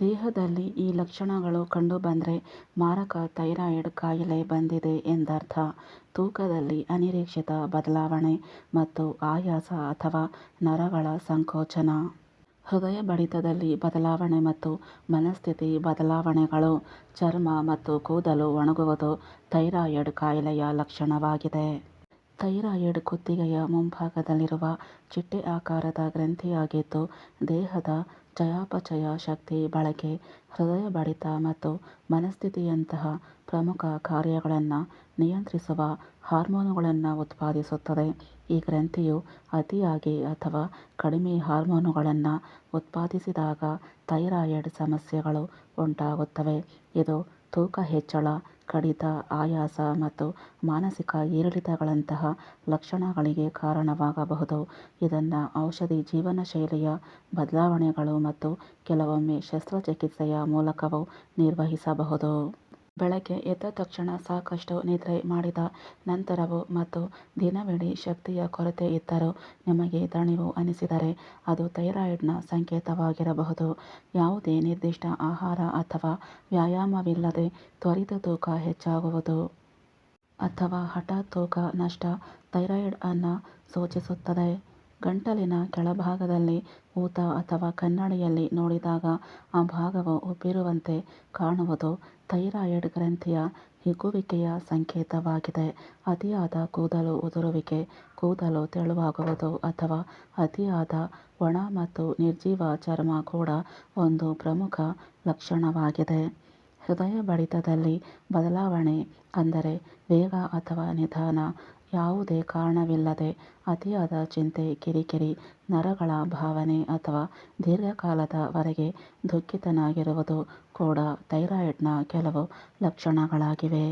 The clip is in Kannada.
ದೇಹದಲ್ಲಿ ಈ ಲಕ್ಷಣಗಳು ಕಂಡುಬಂದ್ರೆ ಮಾರಕ ಥೈರಾಯ್ಡ್ ಕಾಯಿಲೆ ಬಂದಿದೆ ಎಂದರ್ಥ. ತೂಕದಲ್ಲಿ ಅನಿರೀಕ್ಷಿತ ಬದಲಾವಣೆ ಮತ್ತು ಆಯಾಸ ಅಥವಾ ನರಗಳ ಸಂಕೋಚನ. ಹೃದಯ ಬಡಿತದಲ್ಲಿ ಬದಲಾವಣೆ ಮತ್ತು ಮನಸ್ಥಿತಿ ಬದಲಾವಣೆಗಳು. ಚರ್ಮ ಮತ್ತು ಕೂದಲು ಒಣಗುವುದು ಥೈರಾಯ್ಡ್ ಕಾಯಿಲೆಯ ಲಕ್ಷಣವಾಗಿದೆ. ಥೈರಾಯ್ಡ್ ಕುತ್ತಿಗೆಯ ಮುಂಭಾಗದಲ್ಲಿರುವ ಚಿಟ್ಟೆ ಆಕಾರದ ಗ್ರಂಥಿಯಾಗಿದ್ದು, ದೇಹದ ಚಯಾಪಚಯ ಶಕ್ತಿ ಬಳಕೆ, ಹೃದಯ ಬಡಿತ ಮತ್ತು ಮನಸ್ಥಿತಿಯಂತಹ ಪ್ರಮುಖ ಕಾರ್ಯಗಳನ್ನು ನಿಯಂತ್ರಿಸುವ ಹಾರ್ಮೋನುಗಳನ್ನು ಉತ್ಪಾದಿಸುತ್ತದೆ. ಈ ಗ್ರಂಥಿಯು ಅತಿಯಾಗಿ ಅಥವಾ ಕಡಿಮೆ ಹಾರ್ಮೋನುಗಳನ್ನು ಉತ್ಪಾದಿಸಿದಾಗ ಥೈರಾಯ್ಡ್ ಸಮಸ್ಯೆಗಳು ಉಂಟಾಗುತ್ತವೆ. ಇದು ತೂಕ ಹೆಚ್ಚಳ, ಕಡಿತ, ಆಯಾಸ ಮತ್ತು ಮಾನಸಿಕ ಏರಿಳಿತಗಳಂತಹ ಲಕ್ಷಣಗಳಿಗೆ ಕಾರಣವಾಗಬಹುದು. ಇದನ್ನು ಔಷಧಿ, ಜೀವನಶೈಲಿಯ ಬದಲಾವಣೆಗಳು ಮತ್ತು ಕೆಲವೊಮ್ಮೆ ಶಸ್ತ್ರಚಿಕಿತ್ಸೆಯ ಮೂಲಕವೂ ನಿರ್ವಹಿಸಬಹುದು. ಬೆಳಗ್ಗೆ ಎದ್ದ ತಕ್ಷಣ ಸಾಕಷ್ಟು ನಿದ್ರೆ ಮಾಡಿದ ನಂತರವೂ ಮತ್ತು ದಿನವಿಡೀ ಶಕ್ತಿಯ ಕೊರತೆ ಇದ್ದರೂ ನಿಮಗೆ ದಣಿವು ಅನಿಸಿದರೆ ಅದು ಥೈರಾಯ್ಡ್ನ ಸಂಕೇತವಾಗಿರಬಹುದು. ಯಾವುದೇ ನಿರ್ದಿಷ್ಟ ಆಹಾರ ಅಥವಾ ವ್ಯಾಯಾಮವಿಲ್ಲದೆ ತ್ವರಿತ ತೂಕ ಹೆಚ್ಚಾಗುವುದು ಅಥವಾ ಹಠಾತ್ ತೂಕ ನಷ್ಟ ಥೈರಾಯ್ಡ್ ಅನ್ನು ಸೂಚಿಸುತ್ತದೆ. ಗಂಟಲಿನ ಕೆಳಭಾಗದಲ್ಲಿ ಊತ ಅಥವಾ ಕನ್ನಡಿಯಲ್ಲಿ ನೋಡಿದಾಗ ಆ ಭಾಗವು ಉಬ್ಬಿರುವಂತೆ ಕಾಣುವುದು ಥೈರಾಯಿಡ್ ಗ್ರಂಥಿಯ ಹಿಗ್ಗುವಿಕೆಯ ಸಂಕೇತವಾಗಿದೆ. ಅತಿಯಾದ ಕೂದಲು ಉದುರುವಿಕೆ, ಕೂದಲು ತೆಳುವಾಗುವುದು ಅಥವಾ ಅತಿಯಾದ ಒಣ ಮತ್ತು ನಿರ್ಜೀವ ಚರ್ಮ ಕೂಡ ಒಂದು ಪ್ರಮುಖ ಲಕ್ಷಣವಾಗಿದೆ. ಹೃದಯ ಬಡಿತದಲ್ಲಿ ಬದಲಾವಣೆ ಅಂದರೆ ವೇಗ ಅಥವಾ ನಿಧಾನ, ಯಾವುದೇ ಕಾರಣವಿಲ್ಲದೆ ಅತಿಯಾದ ಚಿಂತೆ, ಕಿರಿಕಿರಿ, ನರಗಳ ಭಾವನೆ ಅಥವಾ ದೀರ್ಘಕಾಲದ ವರೆಗೆ ದುಃಖಿತನಾಗಿರುವುದು ಕೂಡ ಥೈರಾಯ್ಡ್ನ ಕೆಲವು ಲಕ್ಷಣಗಳಾಗಿವೆ.